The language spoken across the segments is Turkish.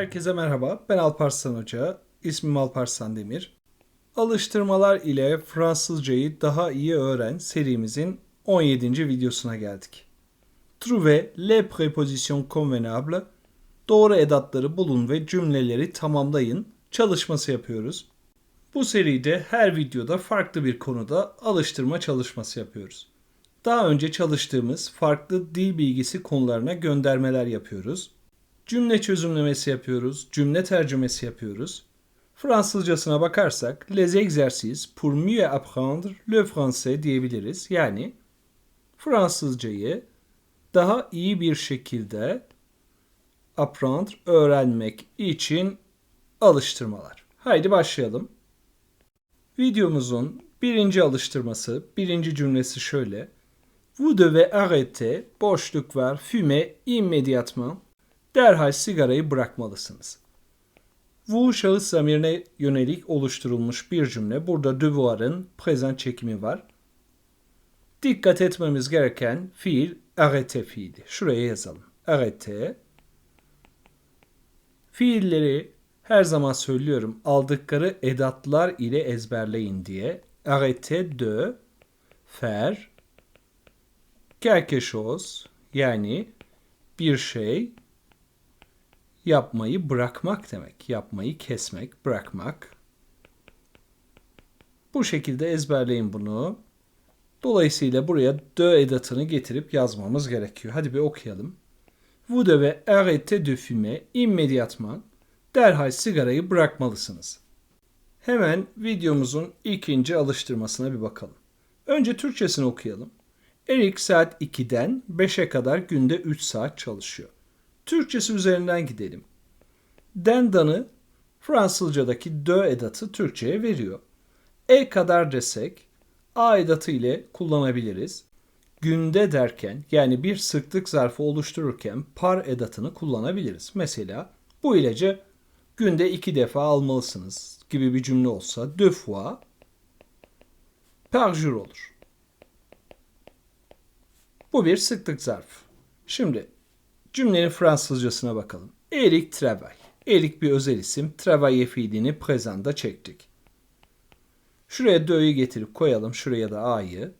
Herkese merhaba. Ben Alparslan Hoca. İsmim Alparslan Demir. Alıştırmalar ile Fransızcayı daha iyi öğren serimizin 17. videosuna geldik. Trouver les prépositions convenables. Doğru edatları bulun ve cümleleri tamamlayın çalışması yapıyoruz. Bu seride her videoda farklı bir konuda alıştırma çalışması yapıyoruz. Daha önce çalıştığımız farklı dil bilgisi konularına göndermeler yapıyoruz. Cümle çözümlemesi yapıyoruz, cümle tercümesi yapıyoruz. Fransızcasına bakarsak les exercices pour mieux apprendre le français diyebiliriz. Yani Fransızcayı daha iyi bir şekilde apprendre, öğrenmek için alıştırmalar. Haydi başlayalım. Videomuzun birinci alıştırması, birinci cümlesi şöyle. Vous devez arrêter, boşluk var, fumer immédiatement. Derhal sigarayı bırakmalısınız. Vous şahıs zamirine yönelik oluşturulmuş bir cümle. Burada devoir'ın present çekimi var. Dikkat etmemiz gereken fiil arrêter fiili. Şuraya yazalım. Arrêter. Fiilleri her zaman söylüyorum aldıkları edatlar ile ezberleyin diye. Arrêter de faire quelque chose yani bir şey yapmayı bırakmak demek. Yapmayı kesmek, bırakmak. Bu şekilde ezberleyin bunu. Dolayısıyla buraya de edatını getirip yazmamız gerekiyor. Hadi bir okuyalım. Vous devez arrêter de fumer immédiatement. Derhal sigarayı bırakmalısınız. Hemen videomuzun ikinci alıştırmasına bir bakalım. Önce Türkçesini okuyalım. Erik saat 2'den 5'e kadar günde 3 saat çalışıyor. Türkçesi üzerinden gidelim. Dendan'ı Fransızcadaki dö edatı Türkçe'ye veriyor. E kadar desek A edatı ile kullanabiliriz. Günde derken yani bir sıklık zarfı oluştururken par edatını kullanabiliriz. Mesela bu ilacı günde iki defa almalısınız gibi bir cümle olsa deux fois par jour olur. Bu bir sıklık zarfı. Şimdi cümlenin Fransızcasına bakalım. Erik travail. Erik bir özel isim. Travailler fiilini present'da çektik. Şuraya dö'yü getirip koyalım. Şuraya da a'yı.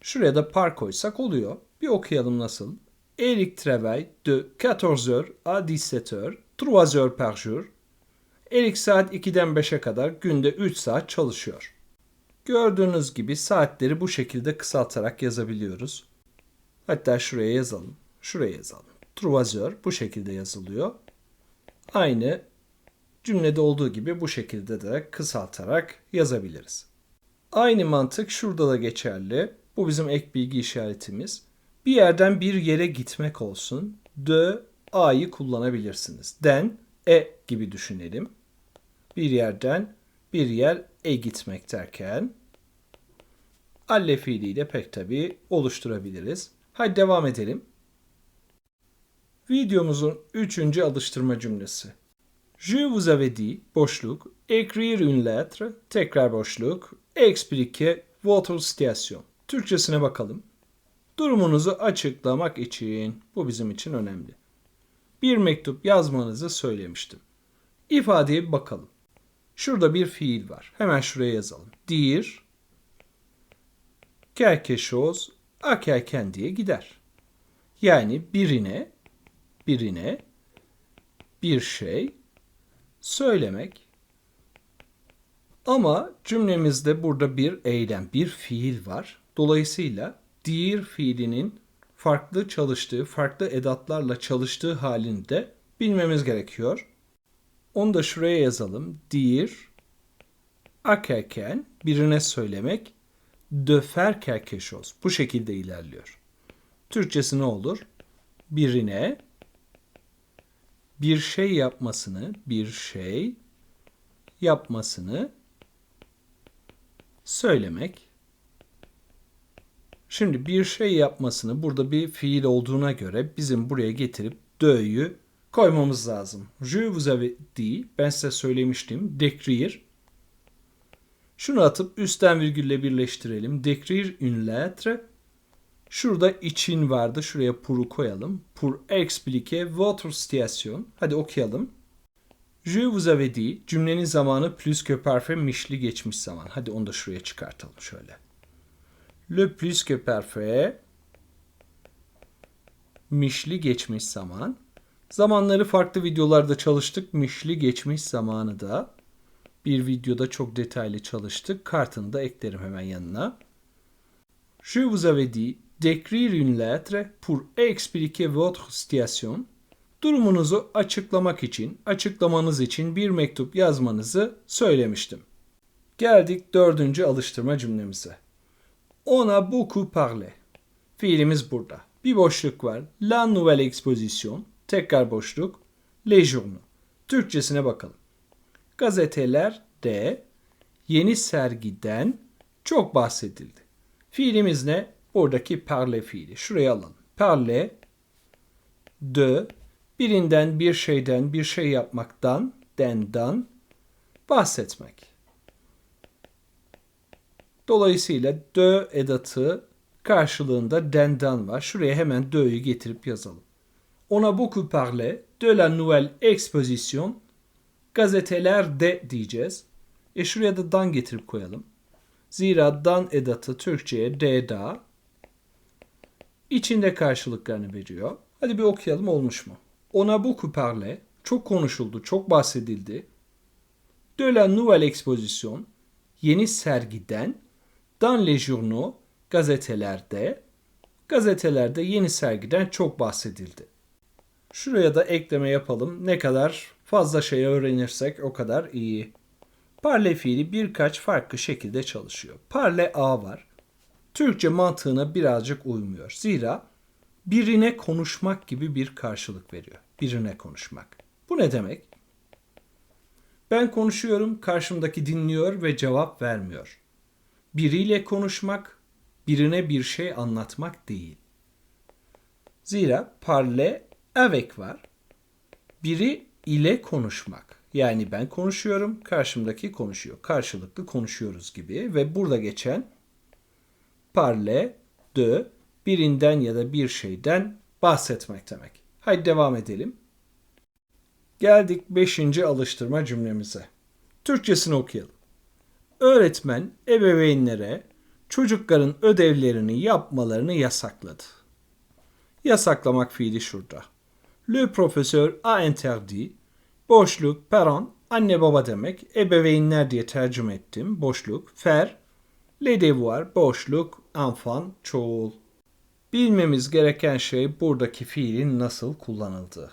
Şuraya da par koysak oluyor. Bir okuyalım nasıl. Erik travaille de 14h à 17h, 3 heures par jour. Erik saat 2'den 5'e kadar günde 3 saat çalışıyor. Gördüğünüz gibi saatleri bu şekilde kısaltarak yazabiliyoruz. Hatta şuraya yazalım. Şuraya yazalım. Troisier bu şekilde yazılıyor. Aynı cümlede olduğu gibi bu şekilde de kısaltarak yazabiliriz. Aynı mantık şurada da geçerli. Bu bizim ek bilgi işaretimiz. Bir yerden bir yere gitmek olsun. De, a'yı kullanabilirsiniz. Den, e gibi düşünelim. Bir yerden bir yer e gitmek derken alle fiiliyle pek tabi oluşturabiliriz. Hadi devam edelim. Videomuzun üçüncü alıştırma cümlesi. Je vous avais dit, boşluk, écrire une lettre, tekrar boşluk, expliquer votre situation. Türkçesine bakalım. Durumunuzu açıklamak için, bu bizim için önemli. Bir mektup yazmanızı söylemiştim. İfadeye bir bakalım. Şurada bir fiil var. Hemen şuraya yazalım. Dir, quelque chose, quelqu'un diye gider. Yani birine birine bir şey söylemek. Ama cümlemizde burada bir eylem, bir fiil var. Dolayısıyla dir fiilinin farklı çalıştığı, farklı edatlarla çalıştığı halinde bilmemiz gerekiyor. Onu da şuraya yazalım. Dir, akarken birine söylemek, quelque chose. Bu şekilde ilerliyor. Türkçesi ne olur? Birine bir şey yapmasını, bir şey yapmasını söylemek. Şimdi bir şey yapmasını burada bir fiil olduğuna göre bizim buraya getirip dö'yü koymamız lazım. Je vous avais dit, ben size söylemiştim, d'écrire. Şunu atıp üstten virgülle birleştirelim. D'écrire une lettre Şurada için vardı. Şuraya pour'u koyalım. Pour expliquer votre situation. Hadi okuyalım. Je vous avais dit cümlenin zamanı plus que parfait mişli geçmiş zaman. Hadi onu da şuraya çıkartalım şöyle. Le plus que parfait mişli geçmiş zaman. Zamanları farklı videolarda çalıştık. Mişli geçmiş zamanı da bir videoda çok detaylı çalıştık. Kartını da eklerim hemen yanına. Je vous avais dit d'écrire une lettre pour expliquer votre situation. Durumunuzu açıklamak için, açıklamanız için bir mektup yazmanızı söylemiştim. Geldik dördüncü alıştırma cümlemize. On a beaucoup parlé. Fiilimiz burada. Bir boşluk var. La nouvelle exposition. Tekrar boşluk. Les journaux. Türkçesine bakalım. Gazeteler de yeni sergiden çok bahsedildi. Fiilimiz ne? Buradaki parle fiili. Şuraya alalım. Parle de birinden bir şeyden bir şey yapmaktan dendan bahsetmek. Dolayısıyla de edatı karşılığında dendan var. Şuraya hemen de'yu getirip yazalım. On a beaucoup parlé de la nouvelle exposition gazetelerde diyeceğiz. E şuraya da dan getirip koyalım. Zira dan edatı Türkçe'ye d'da içinde karşılıklarını veriyor. Hadi bir okuyalım olmuş mu? On a beaucoup parlé, çok konuşuldu, çok bahsedildi. De la nouvelle exposition, yeni sergiden, dans les journaux, gazetelerde, gazetelerde yeni sergiden çok bahsedildi. Şuraya da ekleme yapalım. Ne kadar fazla şey öğrenirsek o kadar iyi. Parle fiili birkaç farklı şekilde çalışıyor. Parle a var. Türkçe mantığına birazcık uymuyor. Zira birine konuşmak gibi bir karşılık veriyor. Birine konuşmak. Bu ne demek? Ben konuşuyorum, karşımdaki dinliyor ve cevap vermiyor. Biriyle konuşmak, birine bir şey anlatmak değil. Zira parle avec var. Biri ile konuşmak. Yani ben konuşuyorum, karşımdaki konuşuyor. Karşılıklı konuşuyoruz gibi ve burada geçen parle de birinden ya da bir şeyden bahsetmek demek. Haydi devam edelim. Geldik 5. alıştırma cümlemize. Türkçesini okuyalım. Öğretmen ebeveynlere çocukların ödevlerini yapmalarını yasakladı. Yasaklamak fiili şurada. Le professeur a interdit. Boşluk, parent, anne baba demek. Ebeveynler diye tercüme ettim. Boşluk, faire. Les devoirs, boşluk, enfant, çoğul. Bilmemiz gereken şey buradaki fiilin nasıl kullanıldığı.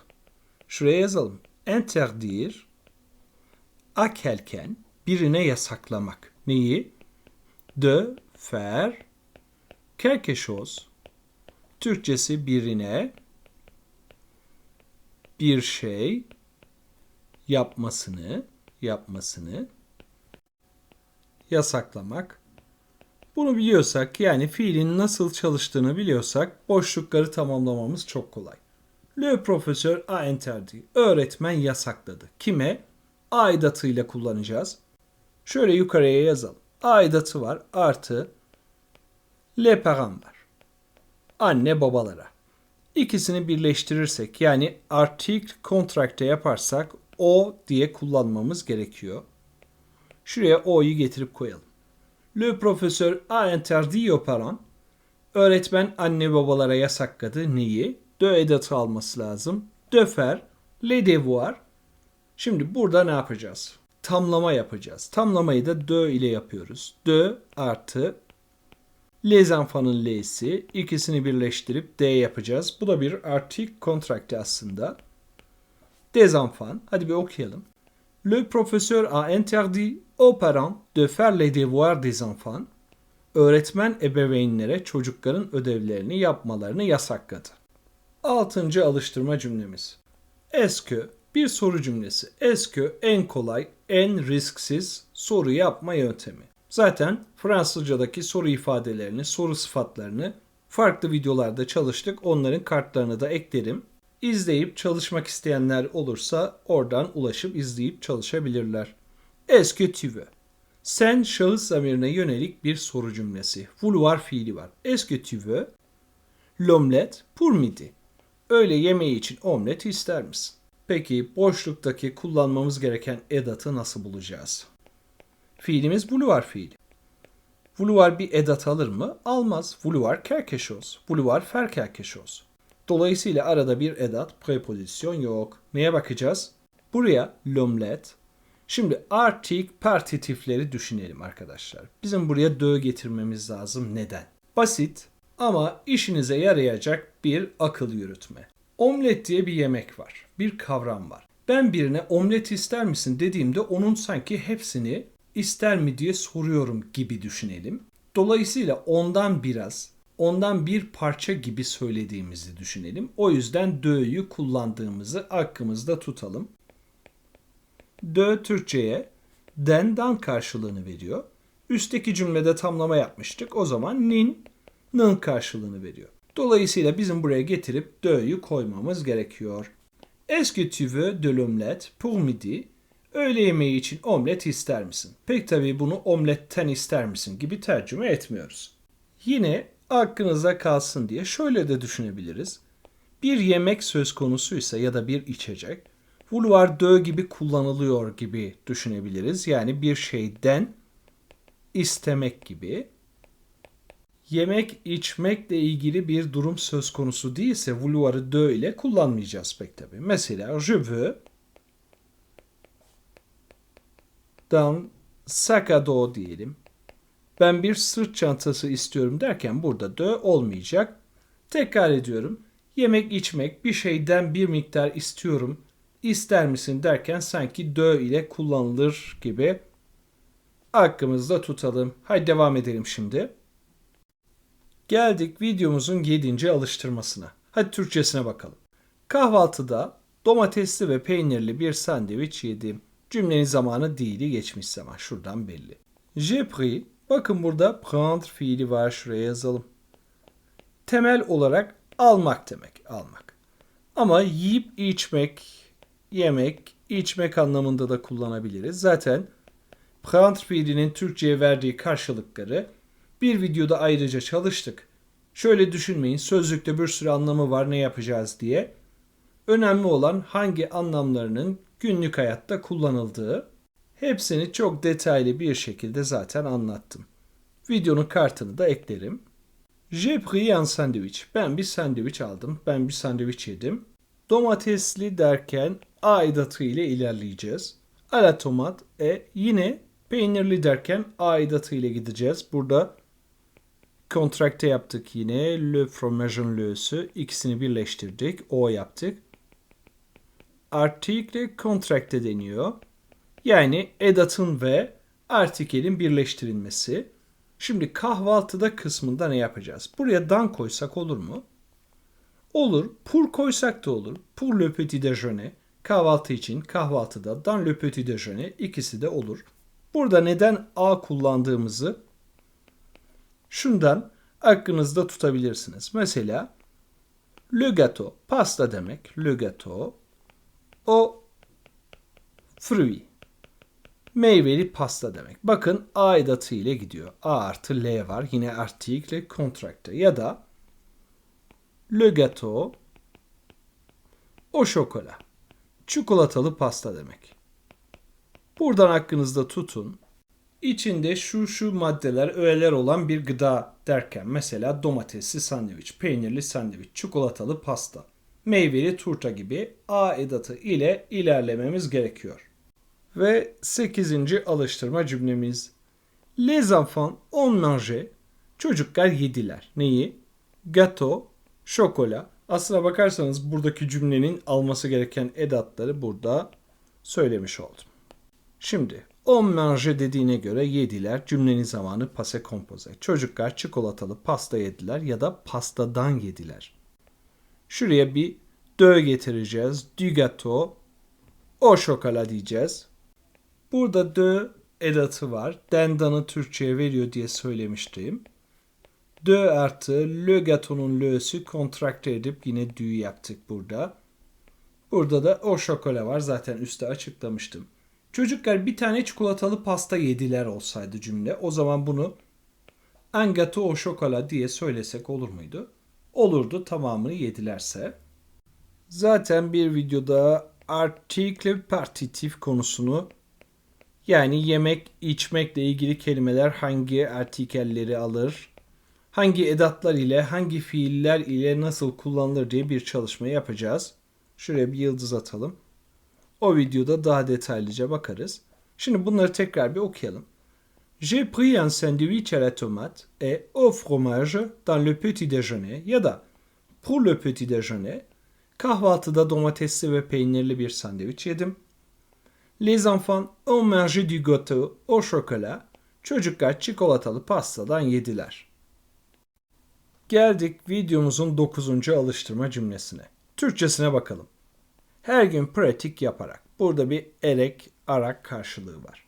Şuraya yazalım. Interdire, a quelqu'un, birine yasaklamak. Neyi? De faire quelque chose. Türkçesi birine bir şey yapmasını, yapmasını yasaklamak. Bunu biliyorsak yani fiilin nasıl çalıştığını biliyorsak boşlukları tamamlamamız çok kolay. Le professeur a interdit. Öğretmen yasakladı. Kime? Aidatıyla kullanacağız. Şöyle yukarıya yazalım. Aidatı var artı le parents var. Anne babalara. İkisini birleştirirsek yani article contract'e yaparsak o diye kullanmamız gerekiyor. Şuraya o'yu getirip koyalım. Le professeur a interdit aux parents. Öğretmen anne babalara yasakladı. Neyi? De edatı alması lazım. De faire, les devoirs. Şimdi burada ne yapacağız? Tamlama yapacağız. Tamlamayı da de ile yapıyoruz. De artı les enfant'ın l'si ikisini birleştirip d yapacağız. Bu da bir article contract aslında. Des enfants. Hadi bir okuyalım. Le professeur a interdit aux parents de faire les devoirs des enfants. Öğretmen ebeveynlere çocukların ödevlerini yapmalarını yasakladı. Altıncı alıştırma cümlemiz. Eske bir soru cümlesi. Eske en kolay, en risksiz soru yapma yöntemi. Zaten Fransızcadaki soru ifadelerini, soru sıfatlarını farklı videolarda çalıştık. Onların kartlarını da eklerim. İzleyip çalışmak isteyenler olursa oradan ulaşıp izleyip çalışabilirler. Est-ce? Sen şahıs zamirine yönelik bir soru cümlesi. Vouloir fiili var. Est-ce que tu veux? Midi. Öğle yemeği için omlet ister misin? Peki boşluktaki kullanmamız gereken edatı nasıl bulacağız? Fiilimiz vouloir fiili. Vouloir bir edat alır mı? Almaz. Vouloir chose. Vouloir chose. Dolayısıyla arada bir edat, prepozisyon yok. Neye bakacağız? Buraya l'omelette. Şimdi artik partitifleri düşünelim arkadaşlar. Bizim buraya dö getirmemiz lazım. Neden? Basit ama işinize yarayacak bir akıl yürütme. Omlet diye bir yemek var. Bir kavram var. Ben birine omlet ister misin dediğimde onun sanki hepsini ister mi diye soruyorum gibi düşünelim. Dolayısıyla ondan biraz, ondan bir parça gibi söylediğimizi düşünelim. O yüzden dö'yü kullandığımızı aklımızda tutalım. Dö Türkçe'ye den'dan karşılığını veriyor. Üstteki cümlede tamlama yapmıştık. O zaman nin, nın karşılığını veriyor. Dolayısıyla bizim buraya getirip dö'yü koymamız gerekiyor. Est-ce que tu de pour midi? Öğle yemeği için omlet ister misin? Pek tabii bunu omletten ister misin gibi tercüme etmiyoruz. Yine aklınıza kalsın diye şöyle de düşünebiliriz. Bir yemek söz konusuysa ya da bir içecek, vouloir de gibi kullanılıyor gibi düşünebiliriz. Yani bir şeyden istemek gibi. Yemek içmekle ilgili bir durum söz konusu değilse vouloir'ı de ile kullanmayacağız pek tabii. Mesela je veux dan sac à dos diyelim. Ben bir sırt çantası istiyorum derken burada de olmayacak. Tekrar ediyorum. Yemek içmek bir şeyden bir miktar istiyorum. İster misin derken sanki de ile kullanılır gibi aklımızda tutalım. Haydi devam edelim şimdi. Geldik videomuzun 7. alıştırmasına. Hadi Türkçesine bakalım. Kahvaltıda domatesli ve peynirli bir sandviç yedim. Cümlenin zamanı değili geçmiş zaman. Şuradan belli. J'ai pris. Bakın burada prendre fiili var. Şuraya yazalım. Temel olarak almak demek. Almak. Ama yiyip içmek, yemek, içmek anlamında da kullanabiliriz. Zaten prendre fiilinin Türkçe'ye verdiği karşılıkları bir videoda ayrıca çalıştık. Şöyle düşünmeyin sözlükte bir sürü anlamı var ne yapacağız diye. Önemli olan hangi anlamlarının günlük hayatta kullanıldığı. Hepsini çok detaylı bir şekilde zaten anlattım. Videonun kartını da eklerim. J'ai pris un sandwich. Ben bir sandviç aldım. Ben bir sandviç yedim. Domatesli derken aidatı ile ilerleyeceğiz. A la tomate e yine peynirli derken aidatı ile gideceğiz. Burada kontrakte yaptık yine. Le fromage'ın lö'sü. ikisini birleştirdik. O yaptık. Article kontrakte deniyor. Yani edatın ve artikelin birleştirilmesi. Şimdi kahvaltıda kısmında ne yapacağız? Buraya dan koysak olur mu? Olur. Pour koysak da olur. Pour le petit déjeuner. Kahvaltı için kahvaltıda dans le petit déjeuner ikisi de olur. Burada neden a kullandığımızı şundan aklınızda tutabilirsiniz. Mesela le gâteau pasta demek. Le gâteau o fruit meyveli pasta demek. Bakın a edatı ile gidiyor. A artı L var. Yine article kontrakte. Ya da le gâteau o şokola. Çikolatalı pasta demek. Buradan aklınızda tutun. İçinde şu şu maddeler, öğeler olan bir gıda derken mesela domatesli sandviç, peynirli sandviç, çikolatalı pasta, meyveli turta gibi A edatı ile ilerlememiz gerekiyor. Ve 8. alıştırma cümlemiz. Les enfants ont mangé. Çocuklar yediler. Neyi? Gâteau, şokola. Aslına bakarsanız buradaki cümlenin alması gereken edatları burada söylemiş oldum. Şimdi on mange dediğine göre yediler. Cümlenin zamanı passé composé. Çocuklar çikolatalı pasta yediler ya da pastadan yediler. Şuraya bir dö getireceğiz. Du gâteau. O şokola diyeceğiz. Burada dö edatı var. Dendan'ı Türkçe'ye veriyor diye söylemiştim. Dö artı le gâteau'nun lö'sü kontrakte edip yine dü yaptık burada. Burada da o şokola var. Zaten üstte açıklamıştım. Çocuklar bir tane çikolatalı pasta yediler olsaydı cümle. O zaman bunu un gâteau au chocolat diye söylesek olur muydu? Olurdu tamamını yedilerse. Zaten bir videoda article partitif konusunu yani yemek, içmekle ilgili kelimeler hangi artikelleri alır, hangi edatlar ile, hangi fiiller ile nasıl kullanılır diye bir çalışma yapacağız. Şuraya bir yıldız atalım. O videoda daha detaylıca bakarız. Şimdi bunları tekrar bir okuyalım. J'ai pris un sandwich à la tomate et au fromage dans le petit déjeuner ya da pour le petit déjeuner kahvaltıda domatesli ve peynirli bir sandviç yedim. Les enfants ont mangé du gâteau au chocolat. Çocuklar çikolatalı pastadan yediler. Geldik videomuzun 9. alıştırma cümlesine. Türkçesine bakalım. Her gün pratik yaparak. Burada bir erek, arak karşılığı var.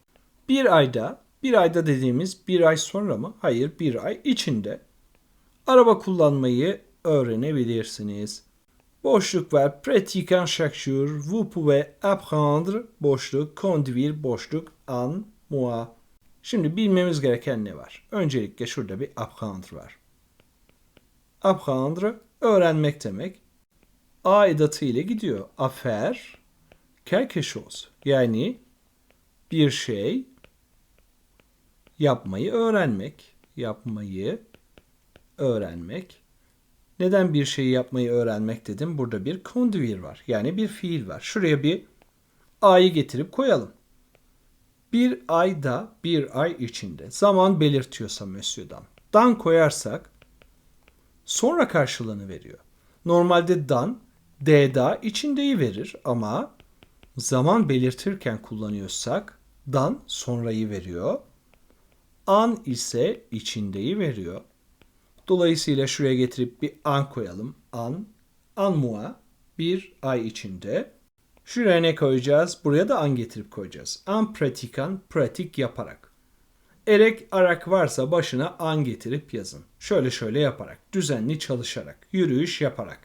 Bir ayda, bir ayda dediğimiz bir ay sonra mı? Hayır, bir ay içinde araba kullanmayı öğrenebilirsiniz. Boşluk var. Pratiquant chaque jour, vous pouvez apprendre boşluk, conduire boşluk, an, moi. Şimdi bilmemiz gereken ne var? Öncelikle şurada bir apprendre var. Apprendre öğrenmek demek. A edatı ile gidiyor. Affaire quelque chose. Yani bir şey yapmayı öğrenmek. Yapmayı öğrenmek. Neden bir şeyi yapmayı öğrenmek dedim? Burada bir conduire var. Yani bir fiil var. Şuraya bir A'yı getirip koyalım. Bir ayda, bir ay içinde. Zaman belirtiyorsa Monsieur'dan. Dan koyarsak sonra karşılığını veriyor. Normalde dan, D'da içindeyi verir ama zaman belirtirken kullanıyorsak dan sonrayı veriyor. An ise içindeyi veriyor. Dolayısıyla şuraya getirip bir an koyalım. An, an mua, bir ay içinde. Şuraya ne koyacağız? Buraya da an getirip koyacağız. An pratikan, pratik yaparak. Erek, arak varsa başına an getirip yazın. Şöyle şöyle yaparak, düzenli çalışarak, yürüyüş yaparak.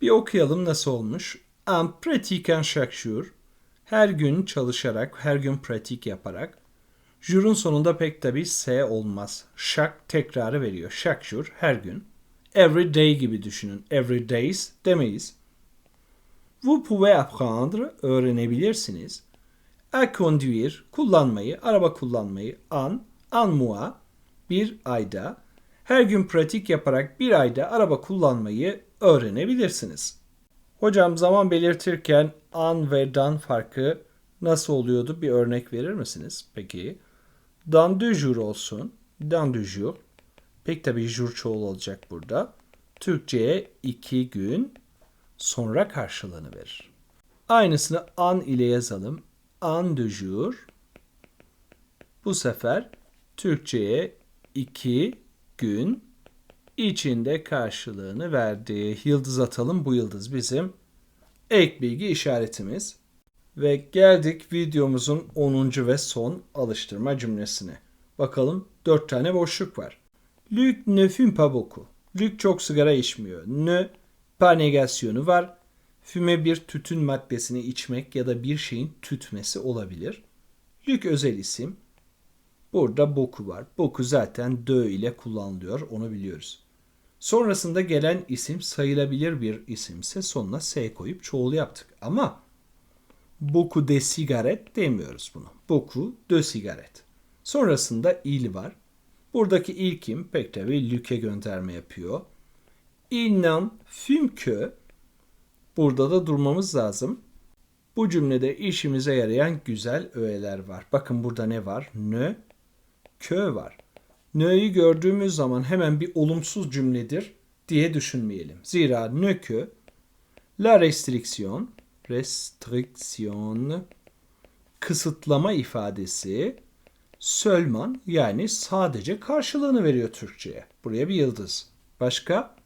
Bir okuyalım nasıl olmuş. An pratikan chaque jour. Her gün çalışarak, her gün pratik yaparak. Jurun sonunda pek tabi S olmaz. Şak tekrarı veriyor. Şak jur her gün. Every day gibi düşünün. Every days demeyiz. Vous pouvez apprendre öğrenebilirsiniz. A conduire kullanmayı, araba kullanmayı an, an moi bir ayda. Her gün pratik yaparak bir ayda araba kullanmayı öğrenebilirsiniz. Hocam zaman belirtirken an ve dan farkı nasıl oluyordu? Bir örnek verir misiniz? Peki. Dans deux jours olsun. Dans deux jours. Pek tabii jour çoğul olacak burada. Türkçe'ye iki gün sonra karşılığını verir. Aynısını an ile yazalım. An de jour. Bu sefer Türkçe'ye iki gün içinde karşılığını verdi. Yıldız atalım. Bu yıldız bizim ek bilgi işaretimiz. Ve geldik videomuzun 10. ve son alıştırma cümlesine. Bakalım 4 tane boşluk var. Luc ne fume pas beaucoup. Luc çok sigara içmiyor. Ne pas negasyonu var. Füme bir tütün maddesini içmek ya da bir şeyin tütmesi olabilir. Luc özel isim. Burada boku var. Boku zaten dö ile kullanılıyor. Onu biliyoruz. Sonrasında gelen isim sayılabilir bir isimse sonuna s koyup çoğul yaptık. Ama beaucoup de sigaret demiyoruz bunu. Beaucoup de sigaret. Sonrasında il var. Buradaki ilkim pek tabi Lük'e gönderme yapıyor. Il fume que. Burada da durmamız lazım. Bu cümlede işimize yarayan güzel öğeler var. Bakın burada ne var? Ne, kö var. Ne'yi gördüğümüz zaman hemen bir olumsuz cümledir diye düşünmeyelim. Zira ne kö, la restriction, restriksiyon kısıtlama ifadesi sölman yani sadece karşılığını veriyor Türkçe'ye. Buraya bir yıldız. Başka?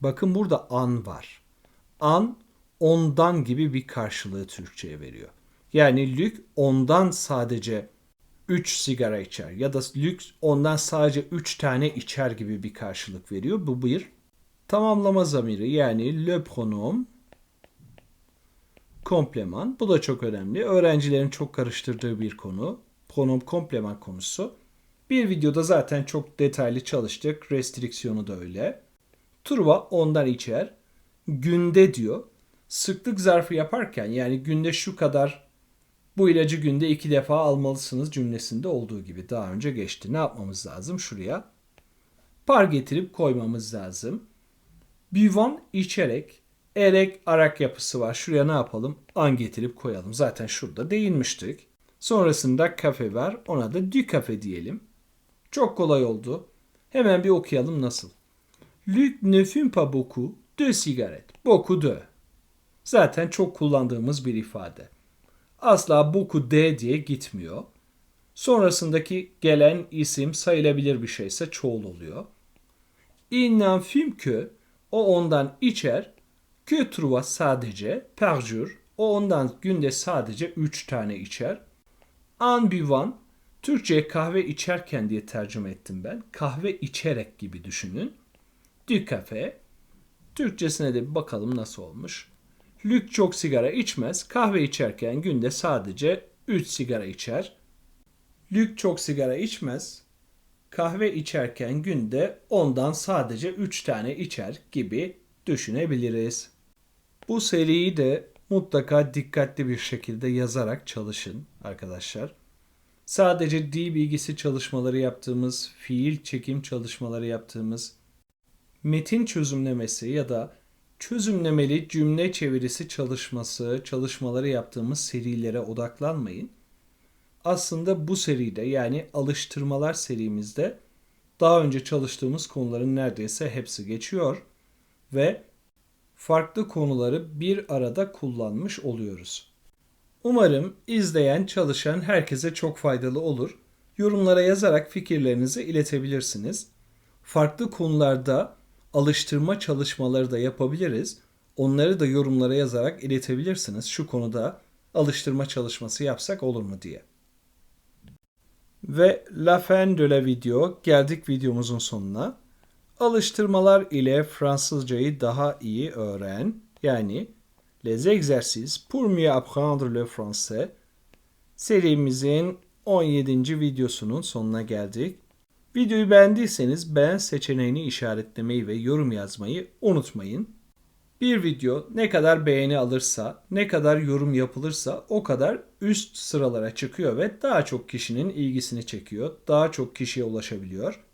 Bakın burada an var. An ondan gibi bir karşılığı Türkçe'ye veriyor. Yani lük ondan sadece 3 sigara içer ya da lük ondan sadece 3 tane içer gibi bir karşılık veriyor. Bu bir tamamlama zamiri yani le pronom kompleman. Bu da çok önemli. Öğrencilerin çok karıştırdığı bir konu. Pronom kompleman konusu. Bir videoda zaten çok detaylı çalıştık. Restriksiyonu da öyle. Turva ondan içer. Günde diyor. sıklık zarfı yaparken yani günde şu kadar bu ilacı günde iki defa almalısınız cümlesinde olduğu gibi daha önce geçti. Ne yapmamız lazım? Şuraya par getirip koymamız lazım. Buvant içerek, erek arak yapısı var. Şuraya ne yapalım? An getirip koyalım. Zaten şurada değinmiştik. Sonrasında kafe var. Ona da du kafe diyelim. Çok kolay oldu. Hemen bir okuyalım nasıl. Luc ne fume pas beaucoup de cigarette. Beaucoup de. Zaten çok kullandığımız bir ifade. Asla beaucoup de diye gitmiyor. Sonrasındaki gelen isim sayılabilir bir şeyse çoğul oluyor. N'en fume que, o ondan içer, que trois sadece, per jour, o ondan günde sadece 3 tane içer. En buvant, Türkçe'ye kahve içerken diye tercüme ettim ben. Kahve içerek gibi düşünün. Du kafe. Türkçesine de bir bakalım nasıl olmuş. Lük çok sigara içmez. Kahve içerken günde sadece 3 sigara içer. Lük çok sigara içmez. Kahve içerken günde ondan sadece 3 tane içer gibi düşünebiliriz. Bu seriyi de mutlaka dikkatli bir şekilde yazarak çalışın arkadaşlar. Sadece dil bilgisi çalışmaları yaptığımız, fiil çekim çalışmaları yaptığımız, metin çözümlemesi ya da çözümlemeli cümle çevirisi çalışması, çalışmaları yaptığımız serilere odaklanmayın. Aslında bu seride yani alıştırmalar serimizde daha önce çalıştığımız konuların neredeyse hepsi geçiyor ve farklı konuları bir arada kullanmış oluyoruz. Umarım izleyen, çalışan herkese çok faydalı olur. Yorumlara yazarak fikirlerinizi iletebilirsiniz. Farklı konularda alıştırma çalışmaları da yapabiliriz. Onları da yorumlara yazarak iletebilirsiniz. Şu konuda alıştırma çalışması yapsak olur mu diye. Ve la fin de la video geldik videomuzun sonuna. Alıştırmalar ile Fransızcayı daha iyi öğren. Yani les exercices pour mieux apprendre le français serimizin 17. videosunun sonuna geldik. Videoyu beğendiyseniz beğen seçeneğini işaretlemeyi ve yorum yazmayı unutmayın. Bir video ne kadar beğeni alırsa, ne kadar yorum yapılırsa o kadar üst sıralara çıkıyor ve daha çok kişinin ilgisini çekiyor. Daha çok kişiye ulaşabiliyor.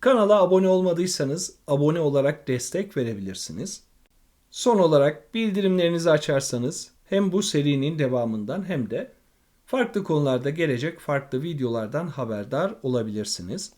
Kanala abone olmadıysanız abone olarak destek verebilirsiniz. Son olarak bildirimlerinizi açarsanız hem bu serinin devamından hem de farklı konularda gelecek farklı videolardan haberdar olabilirsiniz.